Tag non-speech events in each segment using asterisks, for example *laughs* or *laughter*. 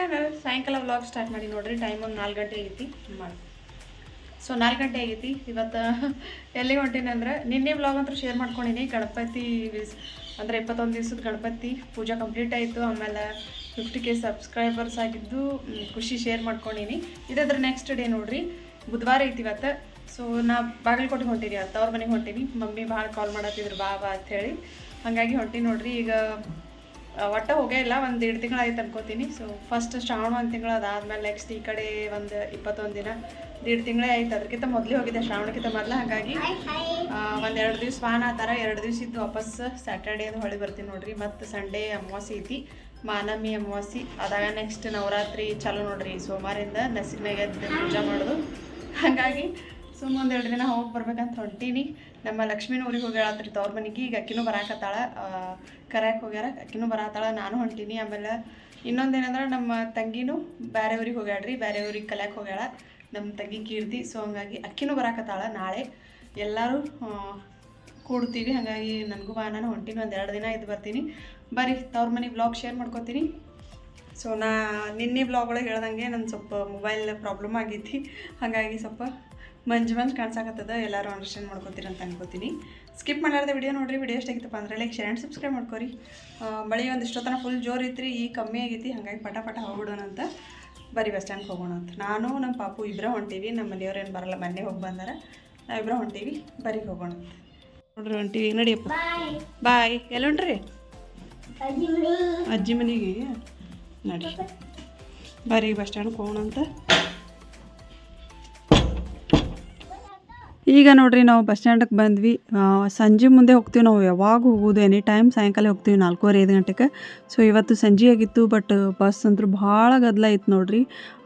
Channel ಸಾಯಂಕಾಲ vlog start ಮಾಡಿ ನೋಡ್ರಿ ಟೈಮ್ ಒಂದು ನಾಲ್ಕು ಗಂಟೆ ಆಗೈತಿ. ಮಾಡಿ ಸೊ ನಾಲ್ಕು ಗಂಟೆ ಆಗೈತಿ. ಇವತ್ತು ಎಲ್ಲಿ ಹೊಂಟೀನಿ ಅಂದ್ರೆ ನಿನ್ನೆ ವ್ಲಾಗ್ ಅಂತೂ ಶೇರ್ ಮಾಡ್ಕೊಂಡಿನಿ. ಗಣಪತಿ ಅಂದ್ರೆ ಇಪ್ಪತ್ತೊಂದು ದಿವ್ಸದ ಗಣಪತಿ ಪೂಜಾ ಕಂಪ್ಲೀಟ್ ಆಯಿತು. ಆಮೇಲೆ ಫಿಫ್ಟಿ ಕೆ ಸಬ್ಸ್ಕ್ರೈಬರ್ಸ್ ಆಗಿದ್ದು ಖುಷಿ ಶೇರ್ ಮಾಡ್ಕೊಂಡಿನಿ. ಇದಾದ್ರೆ ನೆಕ್ಸ್ಟ್ ಡೇ ನೋಡ್ರಿ. ಬುಧವಾರ ಐತಿ ಇವತ್ತು. ಸೊ ನಾ ಬಾಗಲಕೋಟೆಗೆ ಹೊಂಟೀನಿ ಅತ್ತವ್ರ ಮನೆಗೆ ಹೊಂಟೀನಿ. ಮಮ್ಮಿ ಭಾಳ ಕಾಲ್ ಮಾಡತ್ತಿದ್ರು ಬಾ ಬಾ ಅಂಥೇಳಿ ಹಾಗಾಗಿ ಹೊಂಟೀನಿ ನೋಡ್ರಿ. ಈಗ ಒಟ್ಟ ಹೋಗೇ ಇಲ್ಲ ಒಂದು ಎರಡು ತಿಂಗಳು ಆಯ್ತು ಅನ್ಕೋತೀನಿ. ಸೊ ಫಸ್ಟ್ ಶ್ರಾವಣ ಒಂದು ತಿಂಗಳು ಅದಾದ್ಮೇಲೆ ನೆಕ್ಸ್ಟ್ ಈ ಕಡೆ ಒಂದು ಇಪ್ಪತ್ತೊಂದು ದಿನ ದೇಡ್ ತಿಂಗಳೇ ಆಯ್ತು. ಅದಕ್ಕಿಂತ ಮೊದಲೇ ಹೋಗಿದ್ದೆ ಶ್ರಾವಣಕ್ಕಿಂತ ಮೊದಲು ಹಾಗಾಗಿ ಒಂದು ಎರಡು ದಿವ್ಸ ವಾಹನ ಆ ಥರ ಎರಡು ದಿವ್ಸ ಇದ್ದು ವಾಪಸ್ ಸ್ಯಾಟರ್ಡೆ ಅದು ಹೊಳಿ ಬರ್ತೀನಿ ನೋಡ್ರಿ. ಮತ್ತು ಸಂಡೇ ಅಮಾವಾಸ್ಯೆ ಐತಿ ಮಾನಮಿ ಅಮಾವಾಸ್ಯೆ. ಅದಾಗ ನೆಕ್ಸ್ಟ್ ನವರಾತ್ರಿ ಚಾಲು ನೋಡ್ರಿ ಸೋಮವಾರಿಂದ ನಸಿಗ್ನಾಗ ಎದ್ದು ಪೂಜೆ ಮಾಡೋದು. ಹಾಗಾಗಿ ಸುಮ್ಮ ಒಂದು ಎರಡು ದಿನ ಹೋಗಿ ಬರ್ಬೇಕಂತ ಹೊಂಟೀನಿ. ನಮ್ಮ ಲಕ್ಷ್ಮೀನ ಊರಿಗೆ ಹೋಗ್ಯಾಳತ್ರಿ ತವ್ರ ಮನೆಗೆ. ಈಗ ಅಕ್ಕಿನೂ ಬರಾಕತ್ತಾಳ. ಕರ್ಯಾಕೆ ಹೋಗ್ಯಾರ. ಅಕ್ಕಿನೂ ಬರಾತಾಳ. ನಾನು ಹೊಂಟೀನಿ. ಆಮೇಲೆ ಇನ್ನೊಂದೇನಂದ್ರೆ ನಮ್ಮ ತಂಗಿನೂ ಬೇರೆ ಊರಿಗೆ ಹೋಗ್ಯಾಳ್ರಿ. ಬೇರೆ ಊರಿಗೆ ಕಲ್ಯಾಕೆ ಹೋಗ್ಯಾಳ. ನಮ್ಮ ತಂಗಿ ಕೀರ್ತಿ. ಸೊ ಹಂಗಾಗಿ ಅಕ್ಕಿನೂ ಬರಾಕತ್ತಾಳ ನಾಳೆ. ಎಲ್ಲರೂ ಕೂಡ್ತೀವಿ. ಹಾಗಾಗಿ ನನಗೂ ಬಾ. ನಾನು ಹೊಂಟೀನಿ. ಒಂದು ಎರಡು ದಿನ ಇದ್ದು ಬರ್ತೀನಿ. ಬರ್ರಿ, ತವ್ರ ಮನೆ ಬ್ಲಾಗ್ ಶೇರ್ ಮಾಡ್ಕೋತೀನಿ. ಸೊ ನಾ ನಿನ್ನೆ ಬ್ಲಾಗ್ ಒಳಗೆ ಹೇಳ್ದಂಗೆ ನನ್ನ ಸ್ವಲ್ಪ ಮೊಬೈಲ್ ಪ್ರಾಬ್ಲಮ್ ಆಗೈತಿ ಹಾಗಾಗಿ ಸ್ವಲ್ಪ ಮಂಜು ಮಂಜು ಕಾಣ್ಸಾಕತ್ತದ ಎಲ್ಲರೂ ಅಂಡರ್ಸ್ಟ್ಯಾಂಡ್ ಮಾಡ್ಕೋತೀರಿ ಅಂತ ಅನ್ಕೋತೀನಿ. ಸ್ಕಿಪ್ ಮಾಡಾರ್ದ ವಿಡಿಯೋ ನೋಡ್ರಿ ವಿಡಿಯೋ ಎಷ್ಟಾಗಿತ್ತಪ್ಪ ಅಂದ್ರೆ ಲೈಕ್ ಶೇರ್ ಆ್ಯಂಡ್ ಸಬ್ಸ್ಕ್ರೈಬ್ ಮಾಡ್ಕೊರಿ. ಮಳೆ ಒಂದು ಇಷ್ಟೊತ್ತನ ಫುಲ್ ಜೋರು ಐತ್ರಿ ಈಗ ಕಮ್ಮಿ ಆಗೈತಿ ಹಾಗಾಗಿ ಪಟ ಪಟ ಹೋಗ್ಬಿಡೋಣ ಅಂತ. ಬರೀ ಬಸ್ ಸ್ಟ್ಯಾಂಡ್ಗೆ ಹೋಗೋಣ ಅಂತ. ನಾನು ನಮ್ಮ ಪಾಪು ಇಬ್ಬರ ಹೊಂಟೀವಿ ನಮ್ಮ ಮನೆಯವ್ರೇನು ಬರಲ್ಲ ಮೊನ್ನೆ ಹೋಗಿ ಬಂದಾರ. ನಾವಿಬ್ಬರ ಹೊಂಟೀವಿ ಬರೀ ಹೋಗೋಣ ಅಂತ. ನೋಡ್ರಿ ಹೊಂಟೀವಿ ನಡಿಯಪ್ಪ ಬಾಯ್ ಎಲ್ಲ ಹೊಂಟ್ರಿ ಅಜ್ಜಿ ಮನೆಗೆ. ನಡಿ. ಬರೀ ಬಸ್ ಸ್ಟ್ಯಾಂಡ್ಗೆ ಹೋಗೋಣ ಅಂತ. ಈಗ ನೋಡ್ರಿ ನಾವು ಬಸ್ ಸ್ಟ್ಯಾಂಡಕ್ಕೆ ಬಂದ್ವಿ. ಸಂಜೆ ಮುಂದೆ ಹೋಗ್ತೀವಿ. ನಾವು ಯಾವಾಗ ಹೋಗೋದು ಎನಿ ಟೈಮ್ ಸಾಯಂಕಾಲ ಹೋಗ್ತೀವಿ ನಾಲ್ಕೂವರೆ, ಐದು ಗಂಟೆಗೆ. ಸೊ ಇವತ್ತು ಸಂಜೆ ಆಗಿತ್ತು ಬಟ್ ಬಸ್ ಅಂತೂ ಭಾಳ ಗದ್ದಲ ಇತ್ತು ನೋಡ್ರಿ.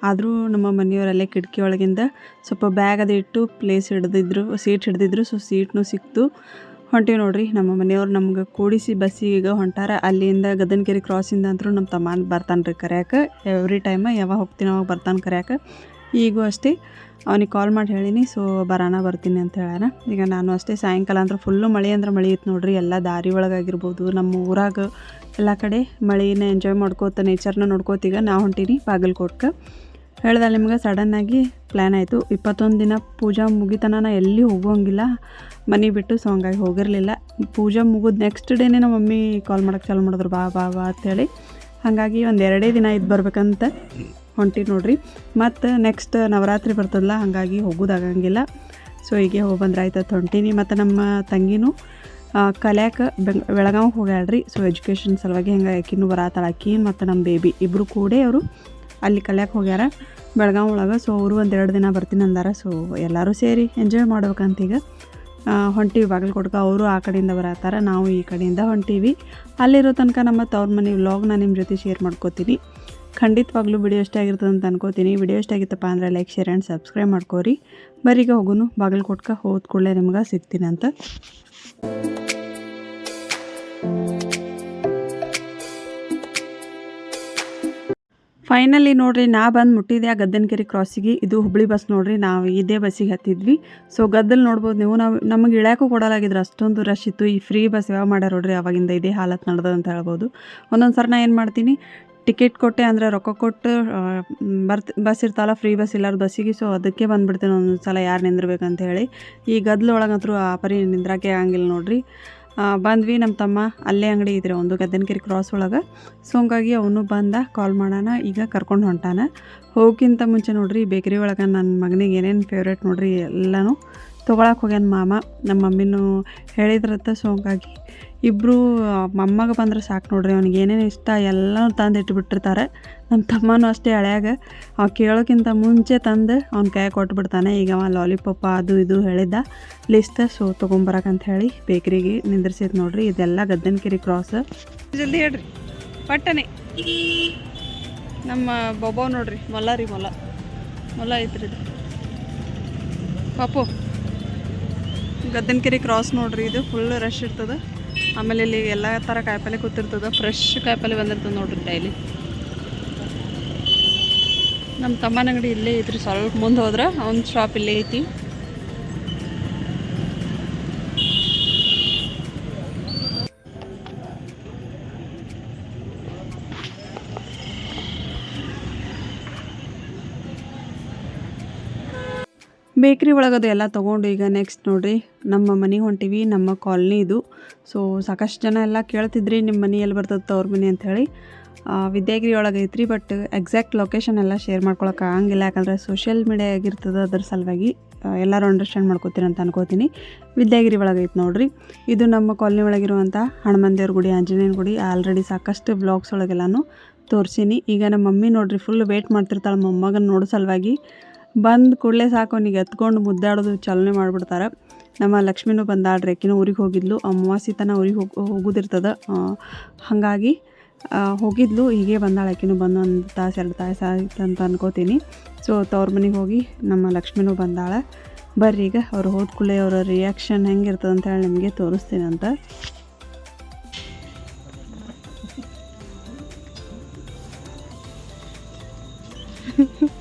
ಆದರೂ ನಮ್ಮ ಮನೆಯವರಲ್ಲೇ ಕಿಟಕಿ ಒಳಗಿಂದ ಸ್ವಲ್ಪ ಬ್ಯಾಗ್ ಅದು ಇಟ್ಟು ಪ್ಲೇಸ್ ಹಿಡಿದಿದ್ರು ಸೀಟ್ ಹಿಡಿದಿದ್ರು. ಸೊ ಸೀಟ್ನು ಸಿಕ್ತು. ಹೊಂಟೀವಿ ನೋಡ್ರಿ. ನಮ್ಮ ಮನೆಯವ್ರು ನಮ್ಗೆ ಕೂಡಿಸಿ ಬಸ್ಸಿಗೆ ಹೊಂಟಾರ. ಅಲ್ಲಿಂದ ಗದನಕೆರೆ ಕ್ರಾಸಿಂದ ಅಂತೂ ನಮ್ಮ ತಮ್ಮ ಬರ್ತಾನೆ ರೀ ಕರೆಯಕ್ಕೆ ಎವ್ರಿ ಟೈಮ್ ಯಾವಾಗ ಹೋಗ್ತೀನಿ ಅವಾಗ ಬರ್ತಾನೆ ಕರ್ಯಾಕೆ. ಈಗೂ ಅಷ್ಟೇ. ಅವನಿಗೆ ಕಾಲ್ ಮಾಡಿ ಹೇಳೀನಿ ಸೊ ಬರೋಣ ಬರ್ತೀನಿ ಅಂತ ಹೇಳ್ಯಾನ ಈಗ ನಾನು ಅಷ್ಟೇ ಸಾಯಂಕಾಲ ಅಂದ್ರೆ ಫುಲ್ಲು ಮಳೆ ಅಂದ್ರೆ ಮಳೆ ಇತ್ತು ನೋಡ್ರಿ, ಎಲ್ಲ ದಾರಿ ಒಳಗಾಗಿರ್ಬೋದು. ನಮ್ಮ ಊರಾಗ ಎಲ್ಲ ಕಡೆ ಮಳೆನ ಎಂಜಾಯ್ ಮಾಡ್ಕೋತ ನೇಚರ್ನ ನೋಡ್ಕೋತೀಗ ನಾ ಹೊಂಟೀನಿ ಬಾಗಲಕೋಟ್ಗೆ ಹೇಳ್ದೆ ನಿಮ್ಗೆ ಸಡನ್ನಾಗಿ ಪ್ಲ್ಯಾನ್ ಆಯಿತು. ಇಪ್ಪತ್ತೊಂದು ದಿನ ಪೂಜಾ ಮುಗಿತನ ನಾ ಎಲ್ಲಿ ಹೋಗೋಂಗಿಲ್ಲ. ಮನೆ ಬಿಟ್ಟು ಸೊ ಹಂಗಾಗಿ ಹೋಗಿರಲಿಲ್ಲ. ಪೂಜಾ ಮುಗಿದ ನೆಕ್ಸ್ಟ್ ಡೇನೇ ನಮ್ಮ ಮಮ್ಮಿ ಕಾಲ್ ಮಾಡೋಕ್ಕೆ ಚಾಲು ಮಾಡಿದ್ರು, ಬಾ ಬಾ ಬಾ ಅಂತೇಳಿ ಹಾಗಾಗಿ ಒಂದು ಎರಡೇ ದಿನ ಇದು ಬರ್ಬೇಕಂತ ಹೊಂಟಿ ನೋಡ್ರಿ. ಮತ್ತು ನೆಕ್ಸ್ಟ್ ನವರಾತ್ರಿ ಬರ್ತದಲ್ಲ, ಹಾಗಾಗಿ ಹೋಗೋದಾಗಂಗಿಲ್ಲ. ಸೊ ಹೀಗೆ ಹೋಗಿ ಬಂದ್ರೆ ಆಯ್ತು ಅಂತ ಹೊಂಟೀನಿ ಮತ್ತು ನಮ್ಮ ತಂಗಿನೂ ಕಲ್ಯಾಕ ಬೆಂಗ್ ಬೆಳಗಾವಿಗೆ ಹೋಗ್ಯಾಳ್ರಿ. ಸೊ ಎಜುಕೇಷನ್ ಸಲುವಾಗಿ ಹೆಂಗೆ ಆಕಿನೂ ಬರತ್ತಾಳ ಆಕಿ ಮತ್ತು ನಮ್ಮ ಬೇಬಿ ಇಬ್ಬರು ಕೂಡೇ ಅವರು ಅಲ್ಲಿ ಕಲ್ಯಾಕೆ ಹೋಗ್ಯಾರ. ಬೆಳಗಾವಿ ಒಳಗೆ. ಸೊ ಅವರು ಒಂದೆರಡು ದಿನ ಬರ್ತೀನಿ ಅಂದಾರ. ಸೊ ಎಲ್ಲರೂ ಸೇರಿ ಎಂಜಾಯ್ ಮಾಡ್ಬೇಕಂತೀಗ. ಈಗ ಹೊಂಟೀವಿ ಬಾಗಲಕೋಟ್ಗೆ. ಅವರು ಆ ಕಡೆಯಿಂದ ಬರತ್ತಾರ. ನಾವು ಈ ಕಡೆಯಿಂದ ಹೊಂಟೀವಿ. ಅಲ್ಲಿರೋ ತನಕ ನಮ್ಮ ತವ್ರ ಮನೆ ವ್ಲಾಗ್ನ ನಿಮ್ಮ ಜೊತೆ ಶೇರ್ ಮಾಡ್ಕೋತೀನಿ. ಖಂಡಿತವಾಗ್ಲೂ ವಿಡಿಯೋ ಇಷ್ಟ ಆಗಿರ್ತದೆ ಅಂತ ಅನ್ಕೋತೀನಿ. ವಿಡಿಯೋ ಇಷ್ಟ ಆಗಿತ್ತಪ್ಪ ಅಂದರೆ ಲೈಕ್ ಶೇರ್ ಆ್ಯಂಡ್ ಸಬ್ಸ್ಕ್ರೈಬ್ ಮಾಡ್ಕೋರಿ. ಬರೀಗ ಹೋಗುನು ಕೊಟ್ಕ ಹೋದ ಕೂಡಲೇ ನಿಮ್ಗೆ ಅಂತ. ಫೈನಲಿ ನೋಡ್ರಿ, ನಾ ಬಂದು ಮುಟ್ಟಿದೆ ಆ ಗದ್ದನಕೆರೆ ಕ್ರಾಸಿಗೆ ಇದು ಹುಬ್ಳಿ ಬಸ್ ನೋಡ್ರಿ, ನಾವು ಇದೇ ಬಸ್ಸಿಗೆ ಹತ್ತಿದ್ವಿ. ಸೊ ಗದ್ದಲ್ ನೋಡ್ಬೋದು ನೀವು, ನಾವು, ನಮಗೆ ಇಳ್ಯಾಕೂ ಕೊಡಲಾಗಿದ್ರು ಅಷ್ಟೊಂದು ರಶ್ ಇತ್ತು. ಈ ಫ್ರೀ ಬಸ್ ಯಾವ ಮಾಡ್ಯಾರ ನೋಡ್ರಿ, ಅವಾಗಿಂದ ಇದೇ ಹಾಲತ್ ನಡೆದ ಅಂತ ಹೇಳ್ಬೋದು. ಒಂದೊಂದು ಸರ್ ನಾ ಏನು ಮಾಡ್ತೀನಿ ಟಿಕೆಟ್ ಕೊಟ್ಟೆ ಅಂದರೆ ರೊಕ್ಕ ಕೊಟ್ಟು ಬರ್ತ್, ಬಸ್ ಇರ್ತಲ್ಲ ಫ್ರೀ ಬಸ್ ಇಲ್ಲಾರ ಬಸ್ಸಿಗೆ ಸೊ ಅದಕ್ಕೆ ಬಂದುಬಿಡ್ತೇನೆ ಒಂದೊಂದು ಸಲ ಯಾರು ನಿಂದಿರ್ಬೇಕಂತ ಹೇಳಿ. ಈ ಗದ್ದಲ ಒಳಗಂತೂ ಆ ಪರಿ ನಿಂದ್ರಾಕೆ ಆಗಂಗಿಲ್ಲ ನೋಡ್ರಿ. ಬಂದ್ವಿ ನಮ್ಮ ತಮ್ಮ, ಅಲ್ಲೇ ಅಂಗಡಿ ಇದ್ರೆ ಒಂದು ಗದ್ದನಕೆರೆ ಕ್ರಾಸ್ ಒಳಗೆ. ಸೊ ಹಂಗಾಗಿ ಅವನು ಬಂದ ಕಾಲ್ ಮಾಡೋಣ, ಈಗ ಕರ್ಕೊಂಡು ಹೊಂಟಾನ. ಹೋಗಿಂತ ಮುಂಚೆ ನೋಡ್ರಿ, ಬೇಕ್ರಿ ಒಳಗೆ ನನ್ನ ಮಗನಿಗೆ ಏನೇನು ಫೇವ್ರೇಟ್ ನೋಡ್ರಿ ಎಲ್ಲನೂ. ತೊಗೊಳಕ್ಕೆ ಹೋಗ್ಯಾನ ಮಾಮ. ನಮ್ಮ ಮಮ್ಮಿನೂ ಹೇಳಿದ್ರತ್ತ ಸೋಂಕಾಗಿ ಇಬ್ಬರು ಮಮ್ಮಗೆ ಬಂದ್ರೆ ಸಾಕು ನೋಡ್ರಿ, ಅವ್ನಿಗೆ ಏನೇನು ಇಷ್ಟ ಎಲ್ಲನೂ ತಂದು ಇಟ್ಬಿಟ್ಟಿರ್ತಾರೆ. ನಮ್ಮ ತಮ್ಮನೂ ಅಷ್ಟೇ ಹಳೆಯಾಗ. ಅವ ಕೇಳೋಕ್ಕಿಂತ ಮುಂಚೆ ತಂದು ಅವ್ನ ಕೈ ಕೊಟ್ಬಿಡ್ತಾನೆ. ಈಗ ಅವ ಲಾಲಿಪಾಪ ಅದು ಇದು ಹೇಳಿದ್ದ. ಲಿಸ್ಟ್ ಸೊ ತೊಗೊಂಬರಕಂತ ಹೇಳಿ ಬೇಕ್ರಿಗೆ ನಿಂದ್ರಿಸಿದ್ ನೋಡ್ರಿ. ಇದೆಲ್ಲ ಗದ್ದನಕೆರೆ ಕ್ರಾಸ್ ಜಲ್ದಿ ಹೇಳ್ರಿ. ಪಟ್ಟನೆ. ನಮ್ಮ ಬೊಬ್ಬವ್ ನೋಡ್ರಿ, ಮೊಲ ರೀ ಮೊಲ. ಮೊಲ ಐತ್ರಿ ಪಾಪು. ಗದ್ದನಕೆರೆ ಕ್ರಾಸ್ ನೋಡ್ರಿ, ಇದು ಫುಲ್ ರಶ್ ಇರ್ತದೆ. ಆಮೇಲೆ ಇಲ್ಲಿ ಎಲ್ಲ ಥರ ಕಾಯಿಪಲ್ಲೆ ಕೂತಿರ್ತದೆ ಫ್ರೆಶ್ ಕಾಯಿಪಲ್ಲೆ ಬಂದಿರ್ತದೆ ನೋಡ್ರಿ ಡೈಲಿ ನಮ್ಮ ತಮ್ಮನ ಅಂಗಡಿ ಇಲ್ಲೇ ಇದ್ರಿ ಸ್ವಲ್ಪ ಮುಂದೆ ಹೋದ್ರೆ, ಅವ್ನ ಶಾಪ್ ಇಲ್ಲೇ ಐತಿ. ಬೇಕ್ರಿ ಒಳಗದು ಎಲ್ಲ ತೊಗೊಂಡು ಈಗ ನೆಕ್ಸ್ಟ್ ನೋಡಿರಿ, ನಮ್ಮ ಮನೆಗೆ ಹೊಂಟಿವಿ, ನಮ್ಮ ಕಾಲ್ನಿ ಇದು. ಸೊ ಸಾಕಷ್ಟು ಜನ ಎಲ್ಲ ಕೇಳ್ತಿದ್ರಿ ನಿಮ್ಮ ಮನೆ ಎಲ್ಲಿ ಬರ್ತದೆ ತವ್ರ ಮನೆ ಅಂಥೇಳಿ ವಿದ್ಯಾಗಿರಿ ಒಳಗೆ ಐತ್ರಿ ಬಟ್ ಎಕ್ಸಾಕ್ಟ್ ಲೊಕೇಶನ್ ಎಲ್ಲ ಶೇರ್ ಮಾಡ್ಕೊಳಕ್ಕೆ ಆಗಂಗಿಲ್ಲ, ಯಾಕಂದರೆ ಸೋಷಿಯಲ್ ಮೀಡಿಯಾ ಆಗಿರ್ತದೆ ಅದ್ರ ಸಲುವಾಗಿ ಎಲ್ಲರೂ ಅಂಡರ್ಸ್ಟ್ಯಾಂಡ್ ಮಾಡ್ಕೋತೀರಿ ಅಂತ ಅನ್ಕೋತೀನಿ. ವಿದ್ಯಾಗಿರಿ ಒಳಗೆ ಐತೆ ನೋಡ್ರಿ. ಇದು ನಮ್ಮ ಕಾಲನಿ ಒಳಗಿರುವಂಥ ಹನುಮಂದೇವ್ರ ಗುಡಿ, ಆಂಜನೇಯನ ಗುಡಿ ಆಲ್ರೆಡಿ ಸಾಕಷ್ಟು ಬ್ಲಾಗ್ಸ್ ಒಳಗೆಲ್ಲಾನು ತೋರಿಸೀನಿ. ಈಗ ನಮ್ಮ ಮಮ್ಮಿ ನೋಡಿರಿ ಫುಲ್ ವೇಟ್ ಮಾಡ್ತಿರ್ತಾಳೆ ಮೊಮ್ಮಗನ ನೋಡೋ ಸಲುವಾಗಿ. ಬಂದ ಕೂಡಲೇ ಸಾಕು. ಅವನಿಗೆ ಎತ್ಕೊಂಡು ಮುದ್ದಾಡೋದು ಚಾಲನೆ ಮಾಡಿಬಿಡ್ತಾರೆ. ನಮ್ಮ ಲಕ್ಷ್ಮಿನೂ ಬಂದಾಡ್ರಿ ಆಕಿನೂ ಊರಿಗೆ ಹೋಗಿದ್ಲು. ಅಮಾವಾಸ್ಯೆ ತನ ಊರಿಗೆ ಹೋಗಿ, ಹೋಗೋದಿರ್ತದ. ಹಾಗಾಗಿ ಹೋಗಿದ್ಲು. ಹೀಗೆ ಬಂದಾಳ ಆಕಿನೂ ಬಂದು ಒಂದು ತಾಸು, ಎರಡು ತಾಸು ಆಯ್ತು ಅಂತ ಅನ್ಕೋತೀನಿ. ಸೊ ತವ್ರ ಮನೆಗೆ ಹೋಗಿ ನಮ್ಮ ಲಕ್ಷ್ಮಿನೂ ಬಂದಾಳೆ. ಬರ್ರಿ ಈಗ. ಅವ್ರು ಹೋದ ಕೂಡಲೇ ಅವರ ರಿಯಾಕ್ಷನ್ ಹೆಂಗಿರ್ತದೆ ಅಂತ ಹೇಳಿ ನಿಮಗೆ ತೋರಿಸ್ತೀನಿ ಅಂತ. *laughs*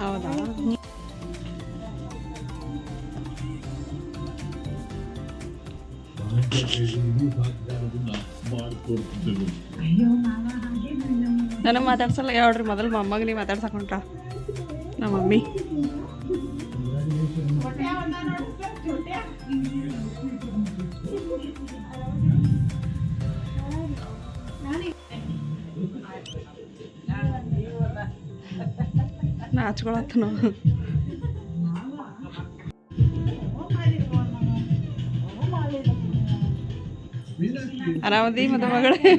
ಹೌದಾ? ನನಗೆ ಮಾತಾಡ್ಸಲ್ಲ ಯಾವ್ರಿ ಮೊದಲು? ಮೊಮ್ಮಗನಿಗೆ ಮಾತಾಡ್ಸಕೊಂಡ್ರ? ನಮ್ಮ ಮಮ್ಮಿ. ನಾಚ್ಕೊಳತ್ತ ನಾವು ಆರಾಮದಿ ಮದ ಮಗಳೇ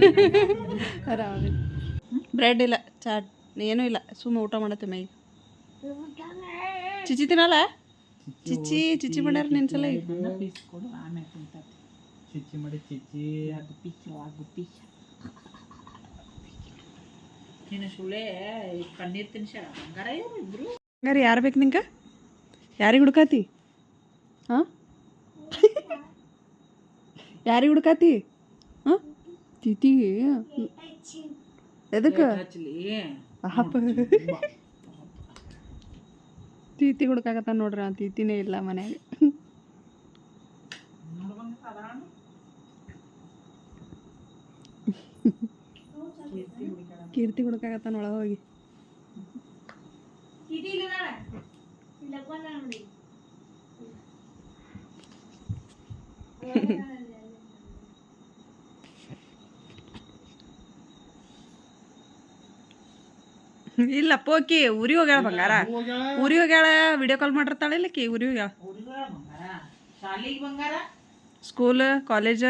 ಆರಾಮದಿ ಬ್ರೆಡ್ ಇಲ್ಲ, ಚಾಟ್, ಏನೂ ಇಲ್ಲ ಸುಮ್ಮ ಊಟ ಮಾಡತ್ತೆ ಮೈ. ಚಿಚಿ ತಿನ್ನಲ್ಲ? ಚಿಚ್ಚಿ ಚಿಚ್ಚಿ ಮಾಡ್ಯಾರ ನಿನ್ಸಲ್ಲ ಚಿಚ್ಚಿ ಮಾಡಿ ಚಿಚ್ಚಿ ನೀನು ಸುಳೆ ಪನ್ನೀರ್ ಇಬ್ರು. ಹಂಗಾರೆ ಯಾರು ಬೇಕು ನಿಂಗೆ? ಯಾರಿಗೆ ಹುಡ್ಕಾತಿ? ಹಾಂ? ಯಾರಿಗೆ ಹುಡ್ಕಾತಿ? ಹಾಂ? ತಿತಿಗೆ ಎದಕ್ಕೆ? ಹಚ್ಲಿ. ಅಪ್ಪ. ತೀತಿ ಹುಡ್ಕಾಕತ್ತ ನೋಡ್ರಿ ಆ ತೀತಿನೇ ಇಲ್ಲ ಮನ್ಯಾಗ. ಕೀರ್ತಿ ಹುಡ್ಕಾಕತ್ತಾನ ಒಳಗೆ ಹೋಗಿ ಇಲ್ಲ ಪೋಕಿ ಊರಿಗೆ ಹೋಗ್ಯಾಳ ಬಂಗಾರ ಊರಿಗೆ ಹೋಗ್ಯಾಳ ವಿಡಿಯೋ ಕಾಲ್ ಮಾಡಿರ್ತಾಳೆ ಇಲ್ಲಕಿ ಊರಿಗೆ ಹೋಗ್ಯಾಳ ಹುಡುಗ ಬಂಗಾರ ಶಾಲಿಗೆ ಬಂಗಾರ ಸ್ಕೂಲ್ ಕಾಲೇಜ್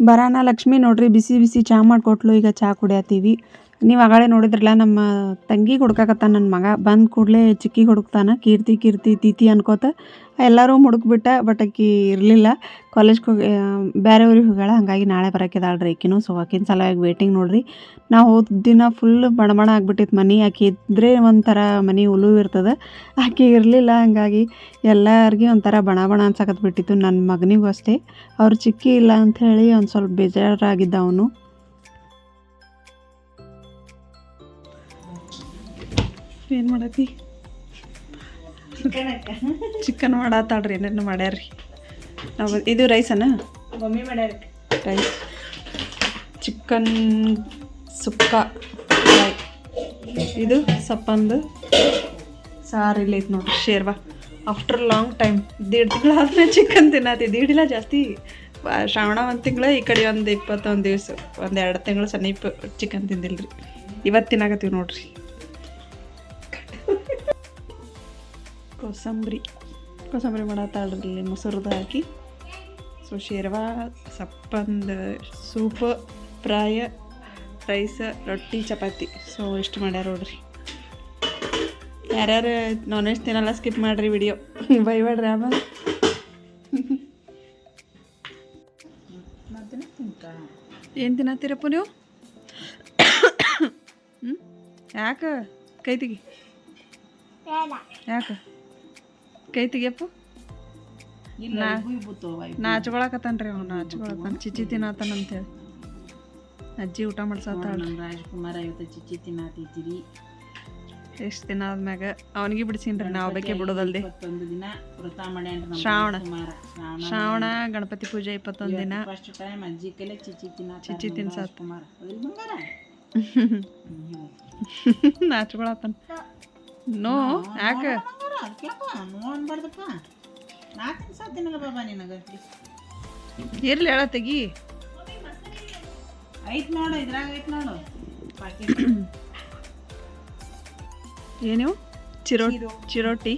ಬರಾನ ಲಕ್ಷ್ಮಿ ನೋಡ್ರಿ ಬಿಸಿ ಬಿಸಿ ಚಹಾ ಮಾಡಿಕೊಟ್ಲು ಈಗ ಚಹಾ ಕುಡಿಯತ್ತೀವಿ ನೀವು ಆಗಳೇ ನೋಡಿದ್ರಲ್ಲ, ನಮ್ಮ ತಂಗಿ ಹುಡ್ಕಾಕತ್ತಾನ ನನ್ನ ಮಗ. ಬಂದ ಕೂಡಲೇ ಚಿಕ್ಕಿ ಹುಡುಕ್ತಾನ. ಕೀರ್ತಿ ಕೀರ್ತಿ ತೀತಿ ಅನ್ಕೋತ ಎಲ್ಲರೂ ಹುಡುಕ್ಬಿಟ್ಟ ಬಟ್ ಆಕಿ ಇರಲಿಲ್ಲ. ಕಾಲೇಜ್ಗೆ ಹೋಗಿ ಬೇರೆ ಊರಿಗೆ ಹೋಗ್ಯಾಳ. ಹಾಗಾಗಿ ನಾಳೆ ಬರೋಕಿದಾಳ್ರಿ ಆಕಿನೂ. ಸೊ ಆಕಿನ ಸಲುವಾಗಿ ವೇಟಿಂಗ್ ನೋಡ್ರಿ. ನಾವು ಹೋದ ದಿನ ಫುಲ್ ಬಣಬಣ ಆಗಿಬಿಟ್ಟಿತ್ತು ಮನೆ. ಆಕೆ ಇದ್ದರೆ ಒಂಥರ ಮನೆ ಉಲು ಇರ್ತದೆ. ಆಕೆ ಇರಲಿಲ್ಲ, ಹಂಗಾಗಿ ಎಲ್ಲರಿಗೆ ಒಂಥರ ಬಣ ಬಣ ಅನ್ಸಕತ್ ಬಿಟ್ಟಿತ್ತು ನನ್ನ ಮಗನಿಗೂ ಅಷ್ಟೇ. ಅವ್ರು ಚಿಕ್ಕಿ ಇಲ್ಲ ಅಂಥೇಳಿ ಒಂದು ಸ್ವಲ್ಪ ಬೇಜಾರಾಗಿದ್ದ ಅವನು. ಏನು ಮಾಡತ್ತಿ? ಚಿಕನ್ ಮಾಡಾತಾಳ್ರಿ ಏನೇನು ಮಾಡ್ಯಾರ್ರಿ. ನಾವು ಇದು ರೈಸನ ರೈಸ್ ಚಿಕನ್ ಸುಕ್ಕ. ಫ್ರೈ ಇದು ಸಪ್ಪಂದು. ಸಾರು ಇಲ್ಲ ಐತೆ ನೋಡ್ರಿ ಶೇರ್ವಾ ಆಫ್ಟರ್ ಲಾಂಗ್ ಟೈಮ್ ದೀಡ್ ತಿಂಗಳು ಆದ್ರೆ ಚಿಕನ್ ತಿನ್ನತ್ತಿ ದೀಡಿಲ್ಲ ಜಾಸ್ತಿ. ಶ್ರಾವಣ ಒಂದು ತಿಂಗಳು ಈ ಕಡೆ ಒಂದು ಇಪ್ಪತ್ತೊಂದು ದಿವಸ ಒಂದು ಎರಡು ತಿಂಗಳು ಸಮೀಪ ಚಿಕನ್ ತಿಂದಿಲ್ರಿ. ಇವತ್ತು ತಿನ್ನಾಕತ್ತೀವಿ ನೋಡ್ರಿ. ಕೋಸಂಬರಿ. ಕೋಸಂಬರಿ ಮಾಡತ್ತಾಳ್ರಿ ಇಲ್ಲಿ ಮೊಸರುದು ಹಾಕಿ ಸೊ ಶೇರ್ವಾ ಸಪ್ಪಂದು ಸೂಪ ಫ್ರಾಯ ರೈಸ ರೊಟ್ಟಿ ಚಪಾತಿ. ಸೊ ಇಷ್ಟು ಮಾಡ್ಯಾರ ನೋಡ್ರಿ. ಯಾರ್ಯಾರು ನಾನ್ ವೆಜ್ ತಿನ್ನಲ್ಲ ಸ್ಕಿಪ್ ಮಾಡಿರಿ ವಿಡಿಯೋ ಬೈಬೇಡ್ರಿ ಆಮೇಲೆ ಆಮ. *laughs* ತಿಂತ ಏನು ತಿನ್ನತ್ತೀರಪ್ಪ ನೀವು? *coughs* ಹ್ಞೂ ಯಾಕೆ? ಕೈ ತೆಗಿ. ಯಾಕೆ? ಕೈ ತೆಗಿಯಪ್ಪ? ನಾಚ್ಕೊಳಕತ್ತಾನ್ರಿ ಅವ್ನು ನಾಚ್ಕೊಳತಾನ ಚಿಚಿ ತಿನ್ನತ್ತಾನ ಅಂತೇಳಿ ಅಜ್ಜಿ ಊಟ ಮಾಡ್ಸತ್ತಾಳ ನಮ್ಮ ರಾಜ್ಕುಮಾರ ಇವತ್ತು ಚಿಚಿ ತಿನ್ನತಿದ್ದೀರಿ. ಎಷ್ಟು ದಿನ ಆದ್ಮ್ಯಾಗ? ಅವನಿಗೆ ಬಿಡಿಸೀನಿ ರೀ ನಾವು ಬೇಕೇ ಬಿಡೋದಲ್ದೆ. ಇಪ್ಪತ್ತೊಂದು ದಿನ ವ್ರತ ಮಾಡ್ಯಾನ್ರಿ ಶ್ರಾವಣ. ಶ್ರಾವಣ ಗಣಪತಿ ಪೂಜೆ ಇಪ್ಪತ್ತೊಂದು ದಿನ. ಫಸ್ಟ್ ಟೈಮ್ ಅಜ್ಜಿ ಕೈಲೆ ಚಿಚ್ಚಿ ತಿನ್ನ ಚಿಚ್ಚಿ ತಿನ್ಸಾತ್. ಕುಮಾರ ನಾಚ್ಕೊಳತ್ತಾನ ನೋ ಯಾಕೆ? ಬಂಗಾರ ಅದಕ್ಯಾಕ ನೋ ನಾಲ್ಕು ನಾ ತಿನ್ಸಾತೀನಲ್ಲ ಬಾಬಾ ನಿನಗೆ. ಇರ್ಲಿ ಹೇಳ ತೆಗಿ. ಐತ್ ನೋಡು ಇದ್ರಾಗ ಐತ್ ನೋಡು. ಪಾಕಿಟ್ ಏನು ಚಿರೋ ಚಿರೋಟಿ.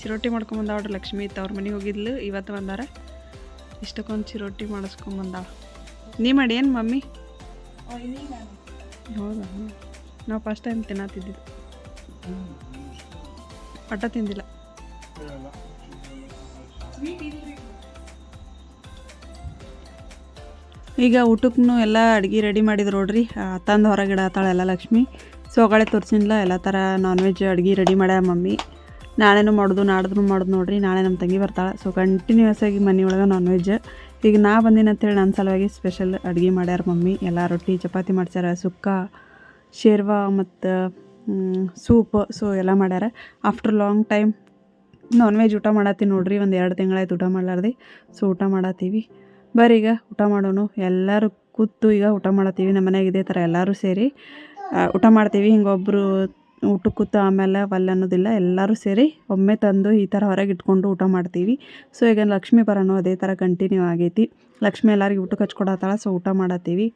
ಚಿರೋಟಿ ಮಾಡ್ಕೊಂಬಂದಾವ್ರಿ ಲಕ್ಷ್ಮಿ ಇತ್ತು ಅವ್ರ ಮನೆಗೆ ಹೋಗಿದ್ಲು ಇವತ್ತು ಬಂದಾರ. ಇಷ್ಟಕ್ಕೊಂದು ಚಿರೋಟಿ ಮಾಡಿಸ್ಕೊಂಬಂದಾವ ನೀ ಮಾಡಿ ಏನು ಮಮ್ಮಿ? ಹೌದಾ? ನಾವು ಫಸ್ಟ್ ಟೈಮ್ ತಿನ್ನತ್ತಿದ್ದಿದ್ದು ಪಟ್ಟ ತಿಂದಿಲ್ಲ. ಈಗ ಊಟಕ್ಕೂ ಎಲ್ಲ ಅಡುಗೆ ರೆಡಿ ಮಾಡಿದ್ರು ನೋಡ್ರಿ. ತಂದು ಹೊರಗೆ ಇಡತ್ತಾಳೆ ಎಲ್ಲ ಲಕ್ಷ್ಮಿ. ಸೊ ಅಗಳೇ ತೋರಿಸಿಲ್ಲ ಎಲ್ಲ ಥರ ನಾನ್ ವೆಜ್ ಅಡುಗೆ ರೆಡಿ ಮಾಡ್ಯ ಮಮ್ಮಿ. ನಾಳೆನೂ ಮಾಡೋದು ನಾಡ್ದು ಮಾಡೋದು ನೋಡ್ರಿ. ನಾಳೆ ನಮ್ಮ ತಂಗಿ ಬರ್ತಾಳೆ. ಸೊ ಕಂಟಿನ್ಯೂಸ್ ಆಗಿ ಮನೆಯೊಳಗೆ ನಾನ್ ವೆಜ್ ಈಗ ನಾ ಬಂದಿನ ಅಂತೇಳಿ ನನ್ನ ಸಲುವಾಗಿ ಸ್ಪೆಷಲ್ ಅಡುಗೆ ಮಾಡ್ಯಾರ ಮಮ್ಮಿ. ಎಲ್ಲ ರೊಟ್ಟಿ ಚಪಾತಿ ಮಾಡ್ಸ್ಯಾರ. ಸುಕ್ಕ, ಶೇರ್ವಾ ಮತ್ತು ಸೂಪ್ ಸೊ ಎಲ್ಲ ಮಾಡ್ಯಾರ. After long time non veg ಊಟ ಮಾಡತ್ತೀನಿ ನೋಡ್ರಿ, ಒಂದು ಎರಡು ತಿಂಗಳಾಯ್ತು ಊಟ ಮಾಡ್ಲಾರ್ದೆ. ಸೊ ಊಟ ಮಾಡತ್ತೀವಿ. ಬರೀ ಈಗ, ಊಟ ಮಾಡೋಣ ಎಲ್ಲರೂ ಕೂತು ಈಗ ಊಟ ಮಾಡತ್ತೀವಿ, ನಮ್ಮ ಮನೆಯಾಗ ಇದೇ ಥರ ಎಲ್ಲರೂ ಸೇರಿ. ಊಟ ಮಾಡ್ತೀವಿ, ಹಿಂಗೆ ಒಬ್ಬರು ಊಟ ಕೂತು ಆಮೇಲೆ ಒಲ್ಲೆ ಅನ್ನೋದಿಲ್ಲ, ಎಲ್ಲರೂ ಸೇರಿ ಒಮ್ಮೆ ತಂದು ಈ ಥರ ಹೊರಗೆ ಇಟ್ಕೊಂಡು ಊಟ ಮಾಡ್ತೀವಿ. ಸೊ ಈಗ ಲಕ್ಷ್ಮೀ ಬರೋನು ಅದೇ ಥರ ಕಂಟಿನ್ಯೂ ಆಗೈತಿ. ಲಕ್ಷ್ಮಿ ಎಲ್ಲರಿಗೆ ಊಟಕ್ಕೆ ಹಚ್ಕೊಡತ್ತಾಳ ಸೊ ಊಟ ಮಾಡತ್ತೀವಿ.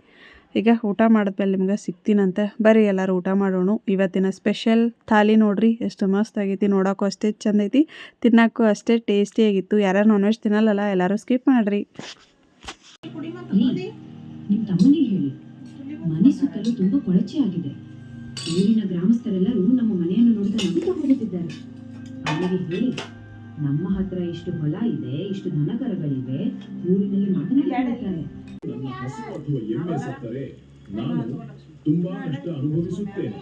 ಈಗ ಊಟ ಮಾಡಿದ್ಮೇಲೆ ನಿಮ್ಗೆ ಸಿಗ್ತೀನಂತೆ. ಬರ್ರಿ ಎಲ್ಲರೂ ಊಟ ಮಾಡೋಣ. ಇವತ್ತಿನ ಸ್ಪೆಷಲ್ ಥಾಲಿ ನೋಡ್ರಿ. ಎಷ್ಟು ಮಸ್ತ್ ಆಗೈತಿ. ನೋಡೋಕ್ಕೂ ಅಷ್ಟೇ ಚಂದ ಐತಿ. ತಿನ್ನೋಕ್ಕೂ ಅಷ್ಟೇ ಟೇಸ್ಟಿ ಆಗಿತ್ತು. ಯಾರು ನಾನ್ ವೆಜ್ ತಿನ್ನಲ್ಲ ಎಲ್ಲರೂ ಸ್ಕಿಪ್ ಮಾಡಿರಿ. ನಿಮ್ ತಮ್ಮನಿಗೆ ಹೇಳಿ. ತುಂಬಾ ಗ್ರಾಮಸ್ಥರೆಲ್ಲರೂ ನಮ್ಮ ಹೇಳಿ, ನಮ್ಮ ಹತ್ರ ಇಷ್ಟು ಹೊಲ ಇದೆ, ಇಷ್ಟು ದನಕರಗಳಿವೆ ಊರಿನಲ್ಲಿ ಮಾತನಾಡುತ್ತಾರೆ ನನ್ನ ಹಸು ಅಥವಾ ಎಮ್ಮೆ ಸತ್ತರೆ ನಾನು ತುಂಬಾ ಕಷ್ಟ ಅನುಭವಿಸುತ್ತೇನೆ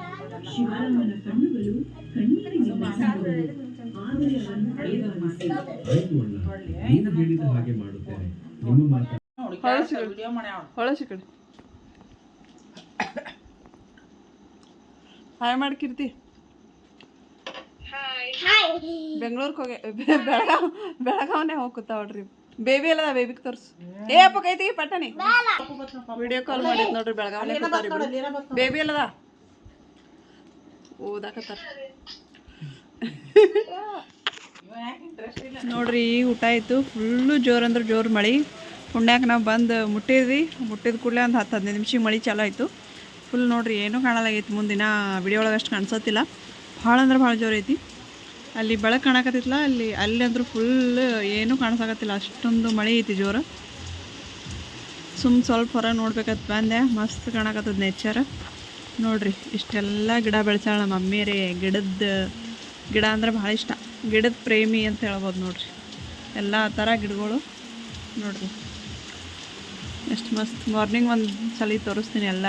ಶಿವರಾಮನ ಕಣ್ಣುಗಳು ಕಣ್ಣೀರಿನಿಂದ. ಆದರೆ ಅವನು ದಯಮಾಡಿಸಿ ಆಯ್ತು ಅಣ್ಣ ನೀವು ಹೇಳಿದ ಹಾಗೆ ಮಾಡುತ್ತೇನೆ ನಿಮ್ಮ ಮಾತು ಹೊಳಸಿ ಕಡೆ ಹಾಯ್. ಮಾಡ್ಕಿರ್ತಿ ಬೆಂಗಳೂರಿಗೆ ಹೋಗಿ ಬೆಳಗಾವ್ ಬೆಳಗಾವನೇ ನೋಡ್ರಿ. ಬೇಬಿ ಅಲ್ಲದ ಬೇಬಿಗೆ ತೋರಿಸು. ಏ ಅಪ್ಪ ಕೈ ಪಟ್ಟಣಿ. ವಿಡಿಯೋ ಕಾಲ್ ಮಾಡಿದ್ ನೋಡ್ರಿ ಬೆಳಗಾವಿ ಬೇಬಿ ಅಲ್ಲದ? ಓದಾಕತ್ತಾರ. ನೋಡ್ರಿ ಊಟ ಆಯ್ತು. ಫುಲ್ಲು ಜೋರು ಅಂದ್ರೆ ಜೋರು ಮಳೆ. ಪುಣ್ಯಾಕ ನಾವು ಬಂದು ಮುಟ್ಟಿದ್ವಿ. ಮುಟ್ಟಿದ ಕೂಡಲೇ ಒಂದು ಹತ್ತು ಹದಿನೈದು ನಿಮಿಷ ಮಳೆ ಚಾಲು ಆಯಿತು. ಫುಲ್ ನೋಡ್ರಿ ಏನೂ ಕಾಣಲಾಗೈತಿ ಮುಂದಿನ ವಿಡಿಯೋ ಒಳಗೆ ಅಷ್ಟು ಕಾಣಿಸೋತಿಲ್ಲ ಭಾಳ ಅಂದ್ರೆ ಭಾಳ ಜೋರು ಐತಿ. ಅಲ್ಲಿ ಬೆಳಕು ಕಾಣಕತ್ತಿತ್ತಲ್ಲ, ಅಲ್ಲಿ ಅಲ್ಲಿ ಅಂದ್ರೂ ಫುಲ್ ಏನೂ ಕಾಣಿಸಕತ್ತಿಲ್ಲ, ಅಷ್ಟೊಂದು ಮಳೆ ಐತಿ ಜೋರು. ಸುಮ್ಮ ಸ್ವಲ್ಪ ಹೊರಗೆ ನೋಡ್ಬೇಕಂತ ಬಂದೆ, ಮಸ್ತ್ ಕಾಣಕತ್ತದ ನೇಚರ್ ನೋಡ್ರಿ, ಇಷ್ಟೆಲ್ಲ ಗಿಡ ಬೆಳೆಸಾಳ ನಮ್ಮ ರೀ ಗಿಡದ ಗಿಡ ಅಂದ್ರೆ ಭಾಳ ಇಷ್ಟ. ಗಿಡದ ಪ್ರೇಮಿ ಅಂತ ಹೇಳ್ಬೋದು ನೋಡ್ರಿ. ಎಲ್ಲ ಥರ ಗಿಡಗಳು ನೋಡ್ರಿ. ಎಷ್ಟು ಮಸ್ತ್ ಮಾರ್ನಿಂಗ್ ಒಂದು ಸಲ ತೋರಿಸ್ತೀನಿ ಎಲ್ಲ.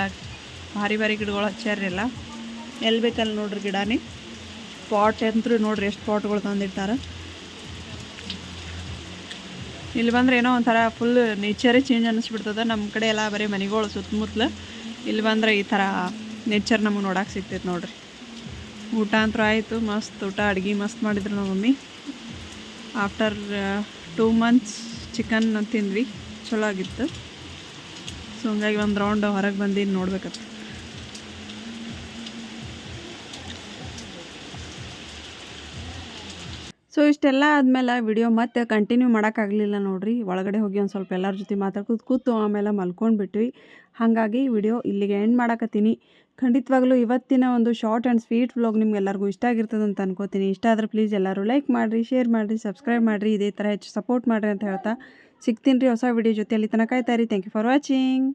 ಭಾರಿ ಭಾರಿ ಗಿಡಗಳು ಹಚ್ಚಾರ್ರಿ ಎಲ್ಲ. ಎಲ್ಲಿ ಬೇಕಲ್ಲಿ ನೋಡ್ರಿ ಗಿಡನೇ? ಪಾಟ್ ಅಂತೂ ನೋಡ್ರಿ ಎಷ್ಟು ಪಾಟ್ಗಳು ತಂದಿರ್ತಾರೆ. ಇಲ್ಲಿ ಬಂದ್ರೆ ಏನೋ ಒಂಥರ ಫುಲ್ ನೇಚರೇ ಚೇಂಜ್ ಅನ್ನಿಸ್ಬಿಡ್ತದೆ. ನಮ್ಮ ಕಡೆ ಎಲ್ಲ ಬರೀ ಮನೆಗಳು ಸುತ್ತಮುತ್ತಲು. ಇಲ್ಲಿ ಬಂದ್ರೆ ಈ ಥರ ನೇಚರ್ ನಮಗೆ ನೋಡಕ್ಕೆ ಸಿಗ್ತೈತೆ ನೋಡ್ರಿ. ಊಟ ಅಂತೂ ಆಯಿತು, ಮಸ್ತ್ ಊಟ, ಅಡುಗೆ ಮಸ್ತ್ ಮಾಡಿದ್ರು ನಮ್ಮ mummy. After two months chicken ತಿಂದ್ವಿ. ಚಲೋ ಆಗಿತ್ತು. ಸೊ ಹಂಗಾಗಿ ಒಂದು ರೌಂಡ್ ಹೊರಗೆ ಬಂದು ನೋಡ್ಬೇಕತ್ತು ಸೊ ಇಷ್ಟೆಲ್ಲ ಆದಮೇಲೆ ವಿಡಿಯೋ ಮತ್ತೆ ಕಂಟಿನ್ಯೂ ಮಾಡೋಕ್ಕಾಗಲಿಲ್ಲ ನೋಡ್ರಿ. ಒಳಗಡೆ ಹೋಗಿ ಒಂದು ಸ್ವಲ್ಪ ಎಲ್ಲರ ಜೊತೆ ಮಾತಾಡ್ಕೊತ ಕೂತು ಆಮೇಲೆ ಮಲ್ಕೊಂಡ್ಬಿಟ್ವಿ. ಹಾಗಾಗಿ ವಿಡಿಯೋ ಇಲ್ಲಿಗೆ ಎಂಡ್ ಮಾಡಕತ್ತೀನಿ. ಖಂಡಿತವಾಗ್ಲೂ ಇವತ್ತಿನ ಒಂದು ಶಾರ್ಟ್ ಆ್ಯಂಡ್ ಸ್ವೀಟ್ ವ್ಲಾಗ್ ನಿಮ್ಗೆಲ್ಲರಿಗೂ ಇಷ್ಟ ಆಗಿರ್ತದೆ ಅಂತ ಅನ್ಕೋತೀನಿ. ಇಷ್ಟ ಆದರೆ ಪ್ಲೀಸ್ ಎಲ್ಲರೂ ಲೈಕ್ ಮಾಡಿರಿ ಶೇರ್ ಮಾಡಿರಿ ಸಬ್ಸ್ಕ್ರೈಬ್ ಮಾಡಿರಿ. ಇದೇ ಥರ ಹೆಚ್ಚು ಸಪೋರ್ಟ್ ಮಾಡಿರಿ ಅಂತ ಹೇಳ್ತಾ ಸಿಗ್ತೀನಿ ರೀ ಹೊಸ ವಿಡಿಯೋ ಜೊತೆ ಅಲ್ಲಿ ತನಕ ರೀ ಥ್ಯಾಂಕ್ ಯು ಫಾರ್ ವಾಚಿಂಗ್